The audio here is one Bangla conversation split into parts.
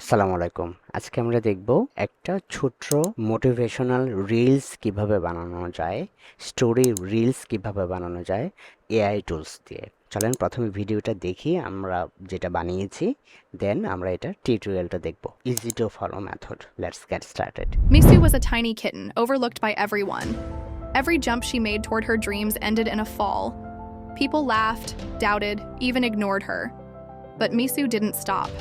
আসসালামু আলাইকুম আজকে আমরা দেখব একটা ছোট্ট মোটিভেশনাল রিলস কিভাবে বানানো যায় স্টোরি রিলস কিভাবে বানানো যায় এআই টুলস দিয়ে চলেন প্রথমে ভিডিওটা দেখি আমরা যেটা বানিয়েছি দেন আমরা এটা টিউটোরিয়ালটা দেখব easy to follow method let's get started Misu was a tiny kitten, overlooked by everyone. Every jump she made toward her dreams ended in a fall. People laughed, doubted, even ignored her. But Misu didn't stop.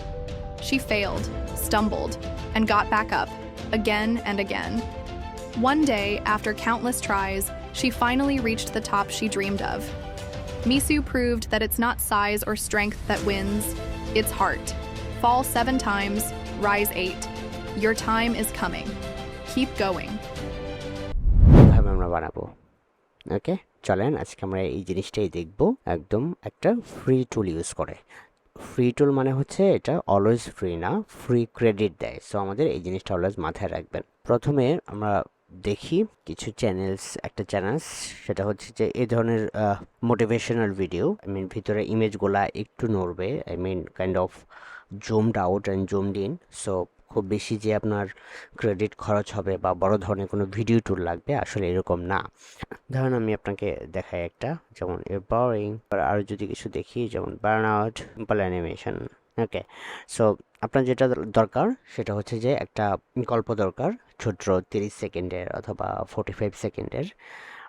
She failed, stumbled, and got back up, again and again. One day, after countless tries, she finally reached the top she dreamed of. Misu proved that it's not size or strength that wins, it's heart. Fall seven times, rise eight. Your time is coming. Keep going. কিভাবে আমরা বানাবো ওকে চলেন আজকে আমরা এই জিনিসটাই দেখব একদম একটা ফ্রি টুল ইউজ করে ফ্রি টুল মানে হচ্ছে এটা অলওয়েজ ফ্রি না ফ্রি ক্রেডিট দেয়। সো আমাদের এই জিনিসটা অলওয়েজ মাথায় রাখবেন। প্রথমে আমরা দেখি কিছু চ্যানেলস একটা চ্যানেলস সেটা হচ্ছে যে এ ধরনের মোটিভেশনাল ভিডিও আই মিন ভিতরে ইমেজগুলা একটু নড়বে। I mean kind of zoomed out and zoomed in so খুব বেশি যে আপনার ক্রেডিট খরচ হবে বা বড় ধরনের কোনো ভিডিও টুল লাগবে, আসলে এরকম না। ধরুন আমি আপনাকে দেখাই একটা, যেমন এম্পাওয়ারিং আরও যদি কিছু দেখি, যেমন burn out simple animation okay so আপনার যেটা দরকার, সেটা হচ্ছে যে একটা গল্প দরকার ছোট্ট তিরিশ সেকেন্ডের অথবা ফোর্টি ফাইভ সেকেন্ডের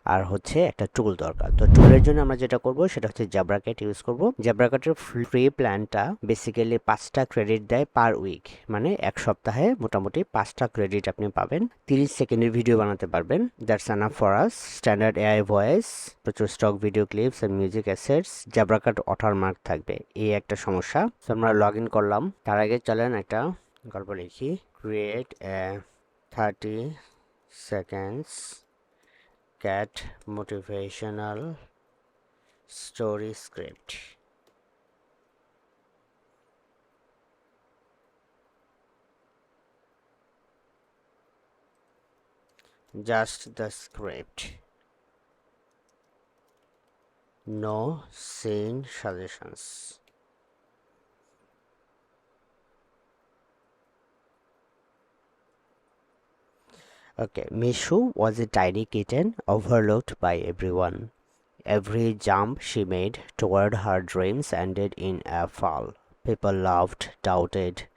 আর হচ্ছে একটা টুল দরকার। তো টুলের জন্য আমরা যেটা করব, সেটা হচ্ছে জাব্রাকেট ইউজ করব। জাব্রাকেটের ফ্রি প্ল্যানটা বেসিক্যালি পাঁচটা ক্রেডিট দেয় পার উইক মানে এক সপ্তাহে মোটামুটি পাঁচটা ক্রেডিট আপনি পাবেন। তিরিশ সেকেন্ডের ভিডিও বানাতে পারবেন। That's enough for us standard AI voice প্রচুর stock video clips and music assets Zebracat watermark থাকবে। এই একটা সমস্যা। তো আমরা লগ ইন করলাম। তার আগে চলেন একটা গল্প লিখি। Create a thirty seconds cat motivational story script. Just the script. No scene suggestions Okay, Mishu was a tiny kitten overlooked by everyone. Every jump she made toward her dreams ended in a fall. People laughed, doubted,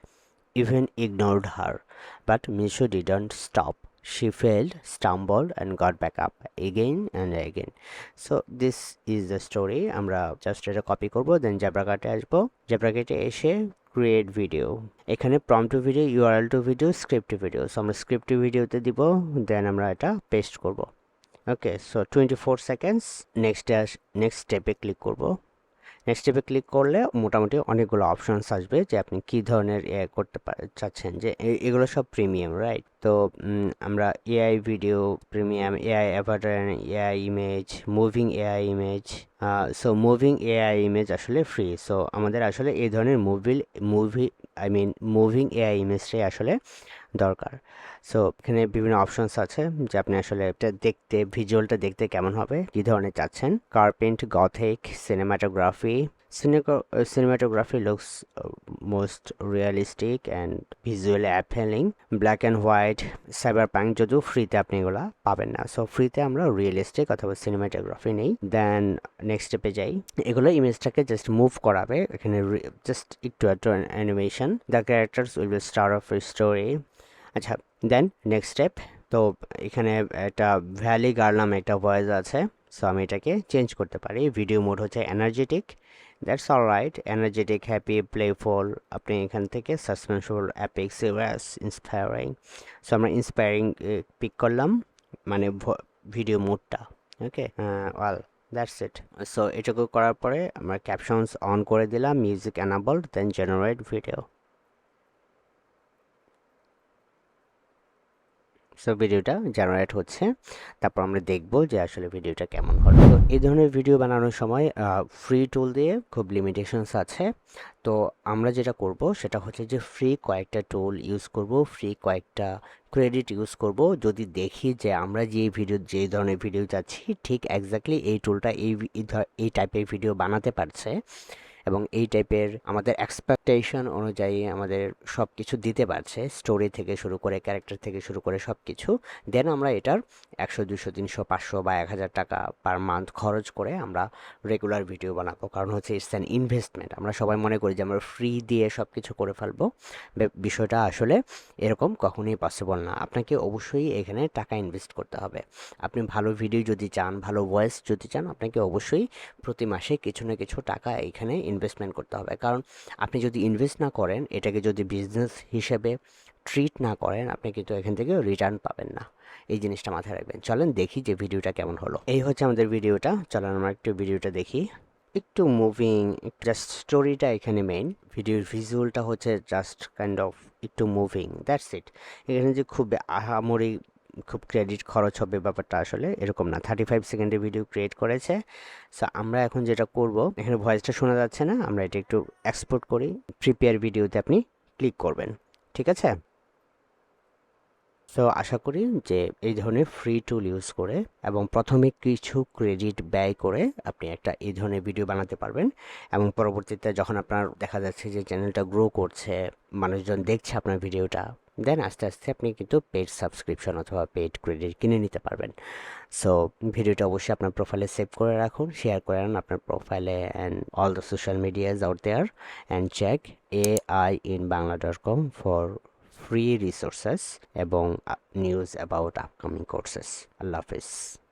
even ignored her. But Mishu didn't stop. She failed, stumbled, and got back up again and again. So this is the story. আমরা জাস্ট এটা কপি করব দেন জ্যাব্রাকাটে আসব। জেব্রা জ্যাব্রাকাটে এসে ক্রিয়েট ভিডিও এখানে prompt to video URL to video script video so আমরা স্ক্রিপ্ট ভিডিওতে দিব দেন আমরা এটা পেস্ট করব। Okay so twenty four seconds next next স্টেপে ক্লিক করব। নেক্সট স্টেপে ক্লিক করলে মোটামুটি অনেকগুলো অপশানস আসবে যে আপনি কী ধরনের এ করতে চাচ্ছেন যে এগুলো সব প্রিমিয়াম রাইট তো আমরা AI video premium AI avatar AI image moving AI image so moving AI image আসলে ফ্রি সো আমাদের আসলে এই ধরনের movie movie I mean moving AI ইমেজটাই আসলে দরকার। সো এখানে বিভিন্ন অপশনস আছে যে আপনি আসলে এটা দেখতে ভিজুয়ালটা দেখতে কেমন হবে, কী ধরনের চাচ্ছেন? Carpenter gothic cinematography cinematography looks most realistic and visually appealing. Black and white, cyberpunk যদিও ফ্রিতে আপনি এগুলা পাবেন না। সো ফ্রিতে আমরা রিয়েলিস্টিক অথবা সিনেমাটোগ্রাফি নেই। দেন নেক্সট স্টেপে যাই। এগুলো ইমেজটাকে জাস্ট মুভ করাবে। এখানে জাস্ট একটু একটু animation the characters will be star of story আচ্ছা দেন নেক্সট স্টেপ তো এখানে একটা ভ্যালি গার্ল নামে একটা ভয়েস আছে সো আমি এটাকে চেঞ্জ করতে পারি। ভিডিও মোড হচ্ছে energetic that's all right energetic happy playful আপনি এখান থেকে suspenseful epic serious inspiring so আমরা ইন্সপায়ারিং পিক করলাম মানে video মোডটা okay well that's it so এটুকু করার পরে আমরা ক্যাপশনস অন করে দিলাম music enable then generate video so ভিডিওটা জেনারেট হচ্ছে। তারপর আমরা দেখব যে আসলে ভিডিওটা কেমন হলো। তো এই ধরনের ভিডিও বানানোর সময় ফ্রি টুল দিয়ে খুব লিমিটেশনস আছে। তো আমরা যেটা করব, সেটা হচ্ছে যে ফ্রি কয়েকটা টুল ইউজ করব ফ্রি কয়েকটা ক্রেডিট ইউজ করব। যদি দেখি যে আমরা যে ভিডিও যে ধরনের ভিডিও চাচ্ছি, ঠিক এক্স্যাক্টলি এই টুলটা এই এই এই টাইপের ভিডিও বানাতে পারছে। এবং এই টাইপের আমাদের এক্সপেকটেশন অনুযায়ী আমাদের সব কিছু দিতে পারছে স্টোরি থেকে শুরু করে ক্যারেক্টার থেকে শুরু করে সব কিছু দেন আমরা এটার একশো, দুশো, তিনশো, পাঁচশো বা এক হাজার টাকা পার মান্থ খরচ করে আমরা রেগুলার ভিডিও বানাবো। কারণ হচ্ছে ইটস অ্যান ইনভেস্টমেন্ট আমরা সবাই মনে করি যে আমরা ফ্রি দিয়ে সব কিছু করে ফেলব। বিষয়টা আসলে এরকম কখনোই পসিবল না। আপনাকে অবশ্যই এখানে টাকা ইনভেস্ট করতে হবে। আপনি ভালো ভিডিও যদি চান, ভালো ভয়েস যদি চান, আপনাকে অবশ্যই প্রতি মাসে কিছু না কিছু টাকা এখানে ইনভেস্টমেন্ট করতে হবে। কারণ আপনি যদি ইনভেস্ট না করেন, এটাকে যদি বিজনেস হিসেবে ট্রিট না করেন, আপনি কিন্তু এখান থেকে রিটার্ন পাবেন না। এই জিনিসটা মাথায় রাখবেন। চলেন দেখি যে ভিডিওটা কেমন হলো। এই হচ্ছে আমাদের ভিডিওটা চলেন আমরা একটু ভিডিওটা দেখি। একটু মুভিং জাস্ট স্টোরিটা এখানে মেইন ভিডিওর ভিজুয়ালটা হচ্ছে জাস্ট কাইন্ড অফ একটু মুভিং দ্যাটস ইট এখানে যে খুব আহামরি খুব ক্রেডিট খরচ হবে ব্যাপারটা আসলে এরকম না। থার্টি ফাইভ সেকেন্ডের ভিডিও ক্রিয়েট করেছে। সো আমরা এখন যেটা করব, এখানে ভয়েসটা শোনা যাচ্ছে না, আমরা এটা একটু এক্সপোর্ট করি। প্রিপেয়ার ভিডিওতে আপনি ক্লিক করবেন, ঠিক আছে? সো আশা করি যে এই ধরনের ফ্রি টুল ইউজ করে এবং প্রথমে কিছু ক্রেডিট ব্যয় করে আপনি একটা এই ধরনের ভিডিও বানাতে পারবেন এবং পরবর্তীতে যখন আপনার দেখা যাচ্ছে যে চ্যানেলটা গ্রো করছে, মানুষজন দেখছে আপনার ভিডিওটা দেন আস্তে আস্তে আপনি কিন্তু পেড সাবস্ক্রিপশন অথবা পেড ক্রেডিট কিনে নিতে পারবেন। সো ভিডিওটা অবশ্যই আপনার প্রোফাইলে সেভ করে রাখুন শেয়ার করে রাখুন, আপনার প্রোফাইলে and all the social medias out there and check A I in Bangla dot com for free resources এবং নিউজ অ্যাবাউট আপকামিং কোর্সেস আল্লাহ হাফিজ।